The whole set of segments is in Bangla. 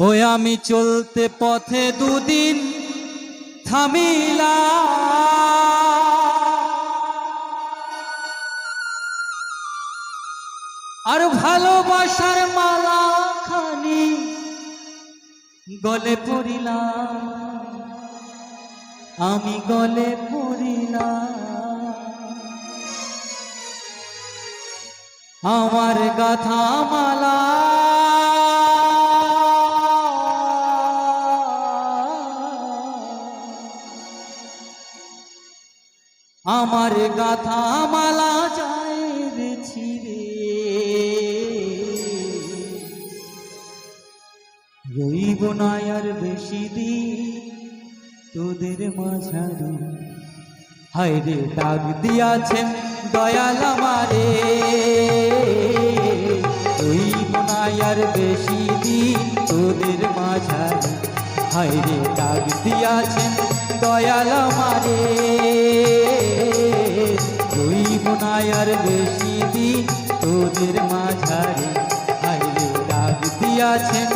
ওই আমি চলতে পথে দুদিন থামিলা। আর ভালোবাসার মালা খানি গলে পড়িলাম। আমি গলে পড়িলাম। আমার গাথা মালা আমার গাথা মালা যায় রে রইব না আর বেশি দিন তোদের মাঝারে। হায় রে ডাক দিয়াছেন দয়াল আমারে। রইব না আর বেশি দিন তোদের মাঝারে। হায় রে ডাক দিয়াছেন দয়াল আমারে। আর বেশি দিন তোদের মাঝারে আইলে ডাক দিয়াছেন।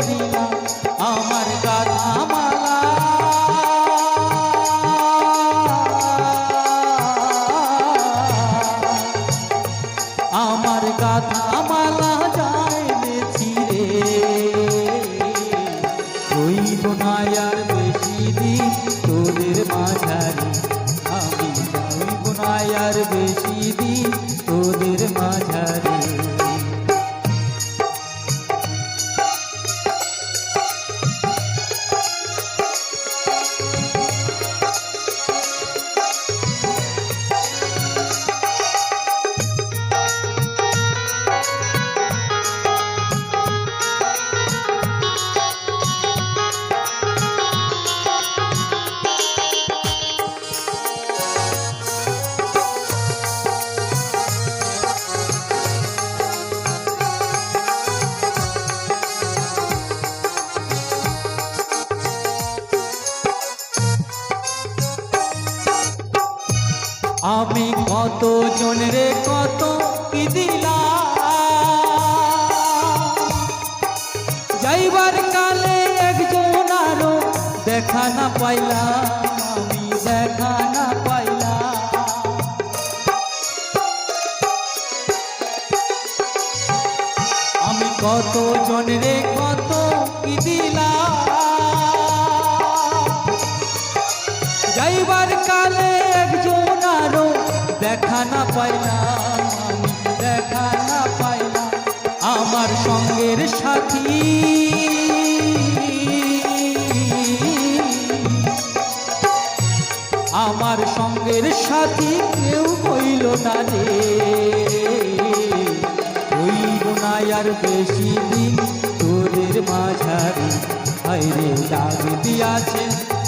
গলে না আমার গাধা আমি কত জনরে কত কি দিলাম? যাইবার কালে একজন আরও দেখা না পাইলাম, আমি দেখা না পাইলা আমি কত জনরে কত কি দিলাম? কালে একজন আরও দেখা না পাইলাম, দেখা না পাইলাম আমার সঙ্গের সাথী। আমার সঙ্গের সাথী কেউ হইল না রে। হইব না আর বেশি দিন তোদের মাঝারে হাইরে ডাক দিয়াছে।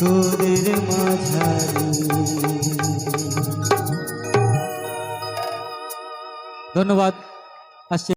তোদের মাঝারি। ধন্যবাদ। আসছে।